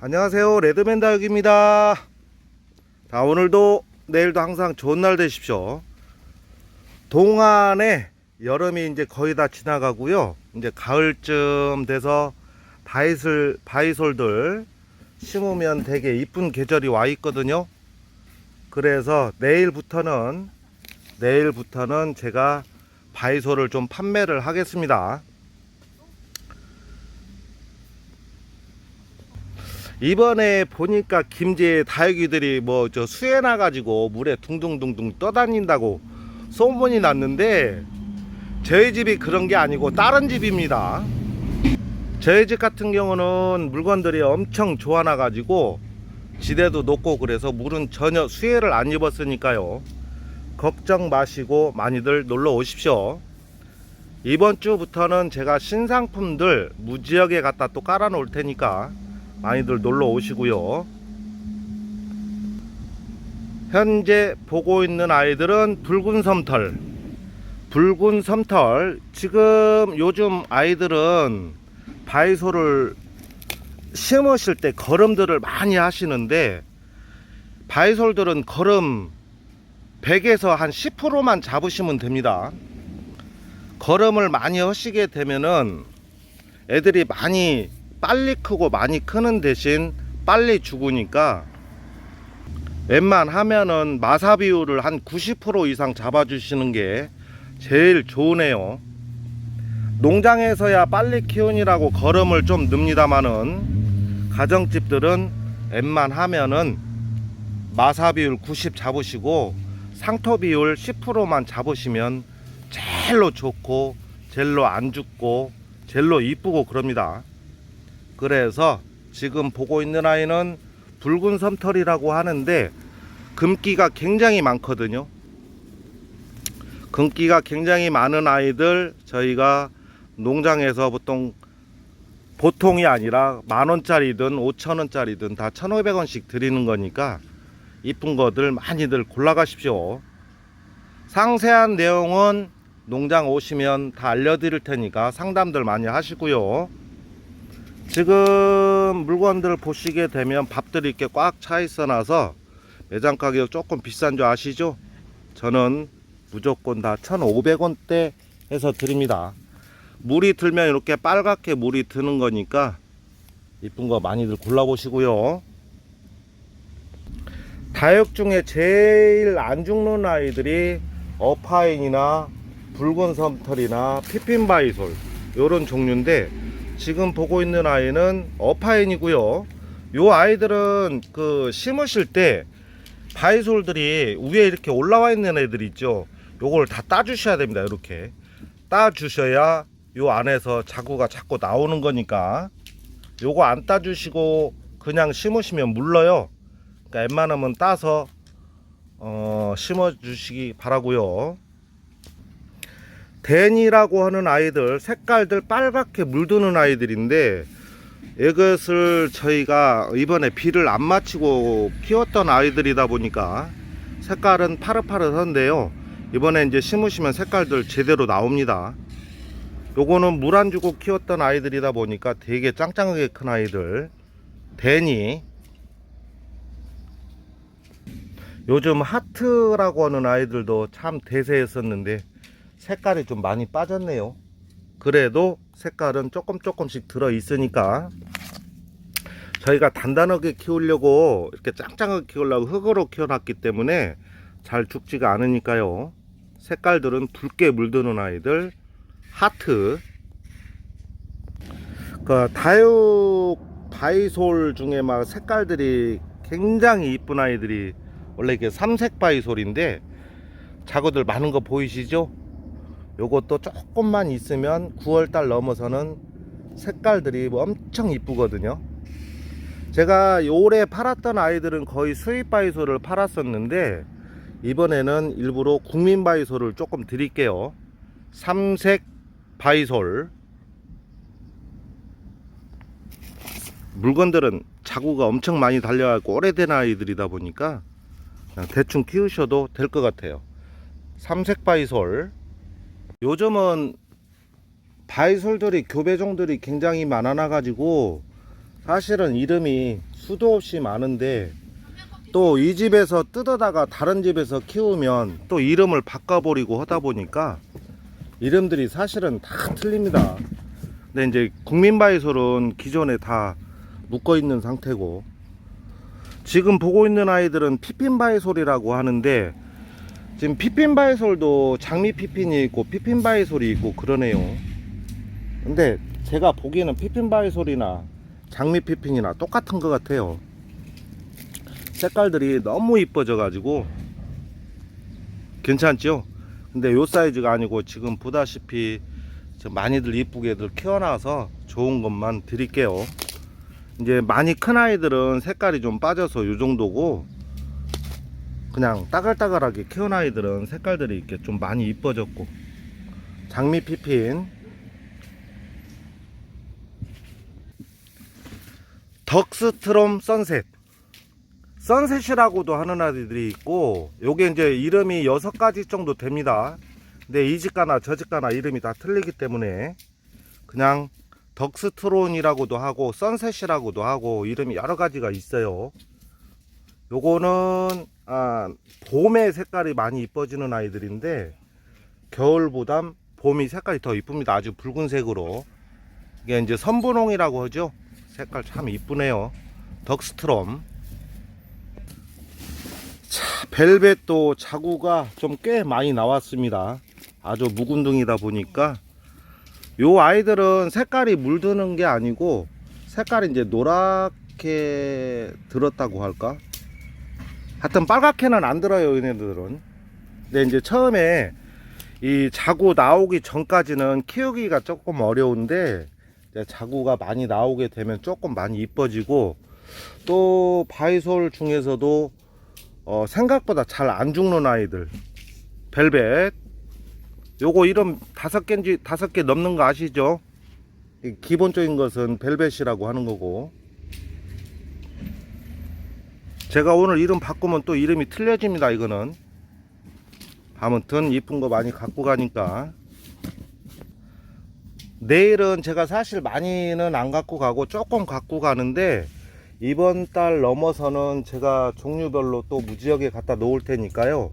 안녕하세요. 레드맨 다육입니다. 자 오늘도 내일도 항상 좋은 날 되십시오. 동안에 여름이 이제 거의 다 지나가고요. 이제 가을쯤 돼서 바이솔, 바이솔들 심으면 되게 이쁜 계절이 와 있거든요. 그래서 내일부터는 내일부터는 제가 바이솔을 좀 판매를 하겠습니다 이번에 보니까 김제 다육이들이 뭐 저 수해 나가지고 물에 둥둥둥둥 떠다닌다고 소문이 났는데 저희 집이 그런 게 아니고 다른 집입니다. 저희 집 같은 경우는 물건들이 엄청 좋아나 가지고 지대도 높고 그래서 물은 전혀 수해를 안 입었으니까요. 걱정 마시고 많이들 놀러 오십시오. 이번 주부터는 제가 신상품들 무지하게 갖다 또 깔아 놓을 테니까 많이들 놀러 오시고요. 현재 보고 있는 아이들은 붉은 섬털. 붉은 섬털. 지금 요즘 아이들은 바이소를 심으실 때 걸음들을 많이 하시는데 바이솔들은 걸음 100에서 한 10%만 잡으시면 됩니다. 걸음을 많이 하시게 되면은 애들이 많이 빨리 크고 많이 크는 대신 빨리 죽으니까 웬만하면은 마사 비율을 한 90% 이상 잡아주시는 게 제일 좋으네요. 농장에서야 빨리 키우니라고 걸음을 좀 넣습니다마는 가정집들은 웬만하면은 마사 비율 90 잡으시고 상토 비율 10%만 잡으시면 제일로 좋고 제일로 안 죽고 제일로 이쁘고 그럽니다. 그래서 지금 보고 있는 아이는 붉은 섬털이라고 하는데 금기가 굉장히 많거든요. 금기가 굉장히 많은 아이들 저희가 농장에서 보통 보통이 아니라 만 원짜리든 오천 원짜리든 다 천오백 원씩 드리는 거니까 이쁜 거들 많이들 골라가십시오. 상세한 내용은 농장 오시면 다 알려드릴 테니까 상담들 많이 하시고요. 지금 물건들 보시게 되면 밥들이 이렇게 꽉 차 있어 놔서 매장 가격 조금 비싼 줄 아시죠? 저는 무조건 다 1,500원대 해서 드립니다. 물이 들면 이렇게 빨갛게 물이 드는 거니까 이쁜 거 많이들 골라보시고요. 다육 중에 제일 안 죽는 아이들이 어파인이나 붉은 섬털이나 피핀바이솔 요런 종류인데 지금 보고 있는 아이는 어파인이고요. 요 아이들은 그 심으실 때 바이솔들이 위에 이렇게 올라와 있는 애들 있죠. 요걸 다 따주셔야 됩니다. 이렇게 따주셔야 요 안에서 자구가 자꾸 나오는 거니까 요거 안 따주시고 그냥 심으시면 물러요. 그러니까 웬만하면 따서 어, 심어주시기 바라고요. 댄이라고 하는 아이들 색깔들 빨갛게 물드는 아이들인데 이것을 저희가 이번에 비를 안 맞추고 키웠던 아이들이다 보니까 색깔은 파릇파릇한데요. 이번에 이제 심으시면 색깔들 제대로 나옵니다. 요거는 물 안 주고 키웠던 아이들이다 보니까 되게 짱짱하게 큰 아이들. 댄이. 요즘 하트라고 하는 아이들도 참 대세였었는데 색깔이 좀 많이 빠졌네요. 그래도 색깔은 조금 조금씩 들어 있으니까 저희가 단단하게 키우려고 이렇게 짱짱하게 키우려고 흙으로 키워놨기 때문에 잘 죽지가 않으니까요. 색깔들은 붉게 물드는 아이들 하트 그 다육 바이솔 중에 막 색깔들이 굉장히 이쁜 아이들이 원래 이게 삼색 바이솔인데 자구들 많은 거 보이시죠? 요것도 조금만 있으면 9월달 넘어서는 색깔들이 뭐 엄청 이쁘거든요. 제가 올해 팔았던 아이들은 거의 수입 바이솔을 팔았었는데 이번에는 일부러 국민 바이솔을 조금 드릴게요. 삼색 바이솔 물건들은 자구가 엄청 많이 달려가고 오래된 아이들이다 보니까 대충 키우셔도 될 것 같아요. 삼색 바이솔 요즘은 바이솔들이 교배종들이 굉장히 많아나 가지고 사실은 이름이 수도 없이 많은데 또 이 집에서 뜯어다가 다른 집에서 키우면 또 이름을 바꿔버리고 하다 보니까 이름들이 사실은 다 틀립니다. 근데 이제 국민바이솔은 기존에 다 묶어 있는 상태고 지금 보고 있는 아이들은 피핀바이솔이라고 하는데 지금 피핀 바이솔도 장미 피핀이 있고 피핀 바이솔이 있고 그러네요. 근데 제가 보기에는 피핀 바이솔이나 장미 피핀이나 똑같은 것 같아요. 색깔들이 너무 이뻐져 가지고 괜찮죠? 근데 요 사이즈가 아니고 지금 보다시피 저 많이들 이쁘게들 키워놔서 좋은 것만 드릴게요. 이제 많이 큰 아이들은 색깔이 좀 빠져서 요 정도고 그냥 따글따글하게 키운 아이들은 색깔들이 이렇게 좀 많이 이뻐졌고. 장미 피핀 덕스트롬 선셋. 선셋이라고도 하는 아이들이 있고 요게 이제 이름이 여섯 가지 정도 됩니다. 근데 이 집가나 저 집가나 이름이 다 틀리기 때문에 그냥 덕스트론이라고도 하고 선셋이라고도 하고 이름이 여러 가지가 있어요. 요거는 아, 봄에 색깔이 많이 이뻐지는 아이들인데 겨울보단 봄이 색깔이 더 이쁩니다. 아주 붉은색으로. 이게 이제 선분홍이라고 하죠. 색깔 참 이쁘네요. 덕스트롬. 자 벨벳도 자구가 좀 꽤 많이 나왔습니다. 아주 묵은둥이다 보니까. 요 아이들은 색깔이 물드는 게 아니고 색깔이 이제 노랗게 들었다고 할까 하여튼 빨갛게는 안 들어요 얘네들은. 근데 이제 처음에 이 자구 나오기 전까지는 키우기가 조금 어려운데 자구가 많이 나오게 되면 조금 많이 이뻐지고 또 바이솔 중에서도 어, 생각보다 잘 안 죽는 아이들. 벨벳. 요거 이름 다섯 개인지 다섯 개 넘는 거 아시죠? 이 기본적인 것은 벨벳이라고 하는 거고 제가 오늘 이름 바꾸면 또 이름이 틀려집니다 이거는. 아무튼 이쁜 거 많이 갖고 가니까. 내일은 제가 사실 많이는 안 갖고 가고 조금 갖고 가는데 이번 달 넘어서는 제가 종류별로 또 무지하게 갖다 놓을 테니까요.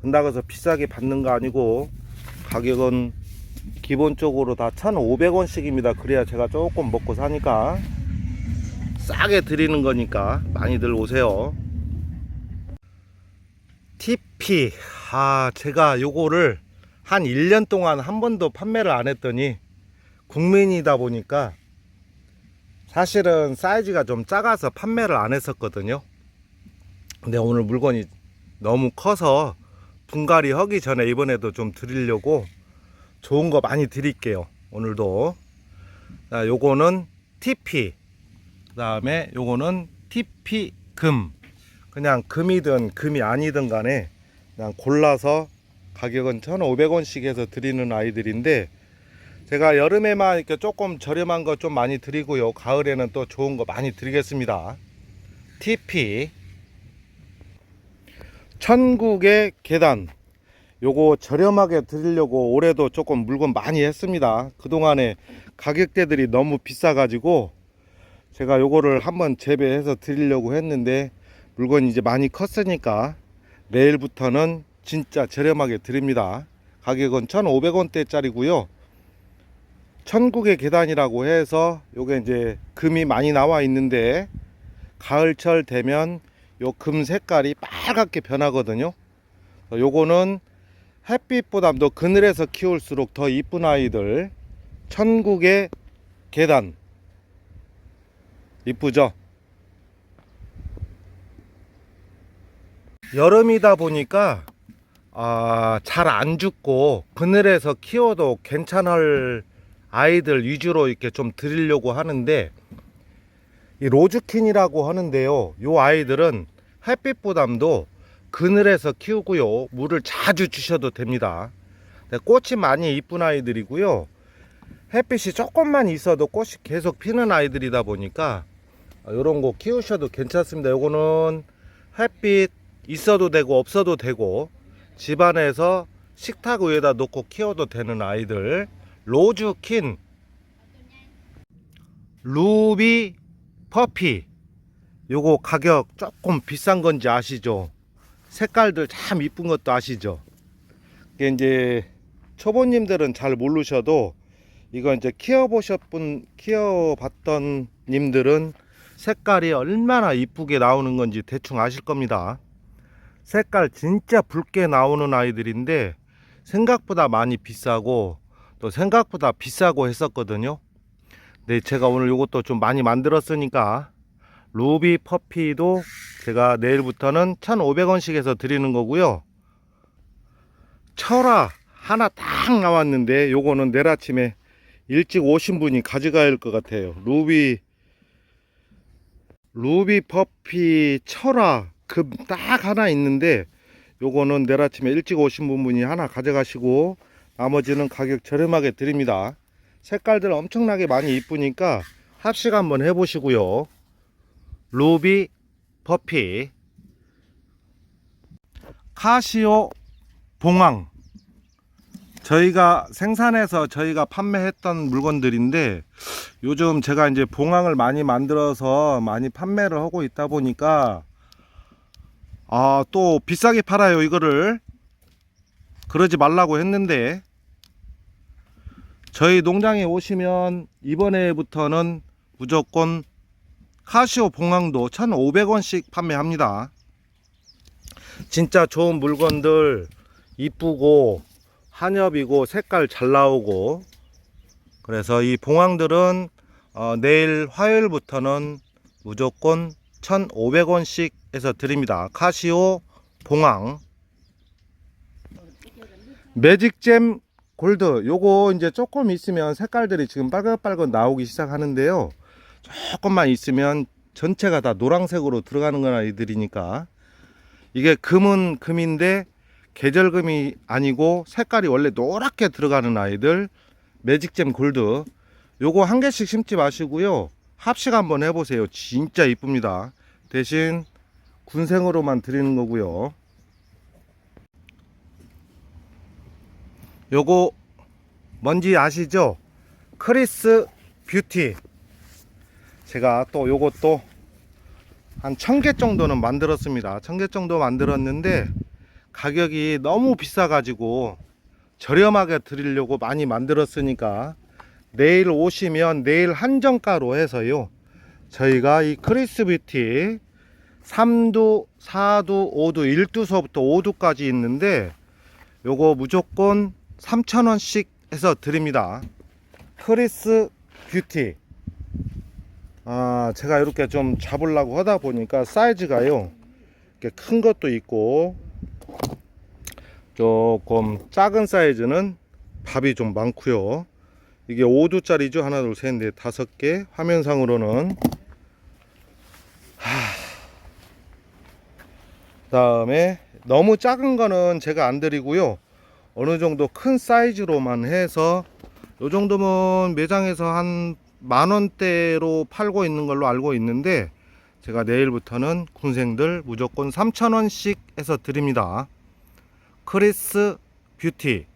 근다고 해서 비싸게 받는 거 아니고 가격은 기본적으로 다 1,500원씩입니다. 그래야 제가 조금 먹고 사니까 싸게 드리는 거니까 많이들 오세요. TP. 아, 제가 요거를 한 1년 동안 한 번도 판매를 안 했더니 국민이다 보니까 사실은 사이즈가 좀 작아서 판매를 안 했었거든요. 근데 오늘 물건이 너무 커서 분갈이 하기 전에 이번에도 좀 드리려고 좋은 거 많이 드릴게요. 오늘도. 자, 요거는 TP. 그 다음에 요거는 TP 금. 그냥 금이든 금이 아니든 간에 그냥 골라서 가격은 1,500원씩 해서 드리는 아이들인데 제가 여름에만 이렇게 조금 저렴한 거 좀 많이 드리고요. 가을에는 또 좋은 거 많이 드리겠습니다. TP 천국의 계단. 요거 저렴하게 드리려고 올해도 조금 물건 많이 했습니다. 그동안에 가격대들이 너무 비싸 가지고 제가 요거를 한번 재배해서 드리려고 했는데 물건이 이제 많이 컸으니까 내일부터는 진짜 저렴하게 드립니다. 가격은 1,500원대 짜리고요. 천국의 계단이라고 해서 요게 이제 금이 많이 나와 있는데 가을철 되면 요 금 색깔이 빨갛게 변하거든요. 요거는 햇빛보다도 그늘에서 키울수록 더 이쁜 아이들 천국의 계단 이쁘죠? 여름이다 보니까 아, 잘 안 죽고 그늘에서 키워도 괜찮을 아이들 위주로 이렇게 좀 드리려고 하는데 이 로즈킨이라고 하는데요. 요 아이들은 햇빛보담도 그늘에서 키우고요. 물을 자주 주셔도 됩니다. 네, 꽃이 많이 이쁜 아이들이고요. 햇빛이 조금만 있어도 꽃이 계속 피는 아이들이다 보니까 이런 거 키우셔도 괜찮습니다. 요거는 햇빛 있어도 되고 없어도 되고 집안에서 식탁 위에다 놓고 키워도 되는 아이들 로즈킨 루비 퍼피 요거 가격 조금 비싼 건지 아시죠? 색깔들 참 이쁜 것도 아시죠? 이게 이제 초보님들은 잘 모르셔도 이거 이제 키워보셨 분 키워봤던 님들은 색깔이 얼마나 이쁘게 나오는 건지 대충 아실 겁니다. 색깔 진짜 붉게 나오는 아이들인데 생각보다 많이 비싸고 또 생각보다 비싸고 했었거든요. 네, 제가 오늘 이것도 좀 많이 만들었으니까 루비 퍼피도 제가 내일부터는 1,500원씩 해서 드리는 거고요. 철아 하나 딱 나왔는데 요거는 내일 아침에 일찍 오신 분이 가져가야 할 것 같아요. 루비 루비 퍼피 철아 그딱 하나 있는데 요거는 내일 아침에 일찍 오신 분이 하나 가져가시고 나머지는 가격 저렴하게 드립니다. 색깔들 엄청나게 많이 이쁘니까 합식 한번 해보시고요. 루비 퍼피 카시오 봉황 저희가 생산해서 저희가 판매했던 물건들인데 요즘 제가 이제 봉황을 많이 만들어서 많이 판매를 하고 있다 보니까 아 또 비싸게 팔아요 이거를 그러지 말라고 했는데 저희 농장에 오시면 이번에부터는 무조건 카시오 봉황도 1,500원씩 판매합니다. 진짜 좋은 물건들 이쁘고 한엽이고 색깔 잘 나오고 그래서 이 봉황들은 어, 내일 화요일부터는 무조건 1,500원씩 해서 드립니다. 카시오 봉황 매직잼 골드 요거 이제 조금 있으면 색깔들이 지금 빨갛빨갛 나오기 시작하는데요. 조금만 있으면 전체가 다 노란색으로 들어가는 건 아이들이니까 이게 금은 금인데 계절금이 아니고 색깔이 원래 노랗게 들어가는 아이들 매직잼 골드 요거 한 개씩 심지 마시고요. 합식 한번 해보세요. 진짜 이쁩니다. 대신 군생으로만 드리는 거고요. 요거 뭔지 아시죠? 크리스 뷰티. 제가 또 요것도 한 천 개 정도는 만들었습니다. 천 개 정도 만들었는데 가격이 너무 비싸 가지고 저렴하게 드리려고 많이 만들었으니까 내일 오시면 내일 한정가로 해서요. 저희가 이 크리스 뷰티 3두 4두 5두 1두서부터 5두까지 있는데 요거 무조건 3,000원씩 해서 드립니다. 크리스 뷰티. 아 제가 이렇게 좀 잡으려고 하다 보니까 사이즈가요. 이렇게 큰 것도 있고 조금 작은 사이즈는 밥이 좀 많고요. 이게 5두짜리죠? 하나 둘 셋 넷 다섯 개 화면상으로는. 하... 다음에 너무 작은 거는 제가 안 드리고요. 어느 정도 큰 사이즈로만 해서 요 정도면 매장에서 한 만원대로 팔고 있는 걸로 알고 있는데 제가 내일부터는 군생들 무조건 3,000원씩 해서 드립니다. 크리스 뷰티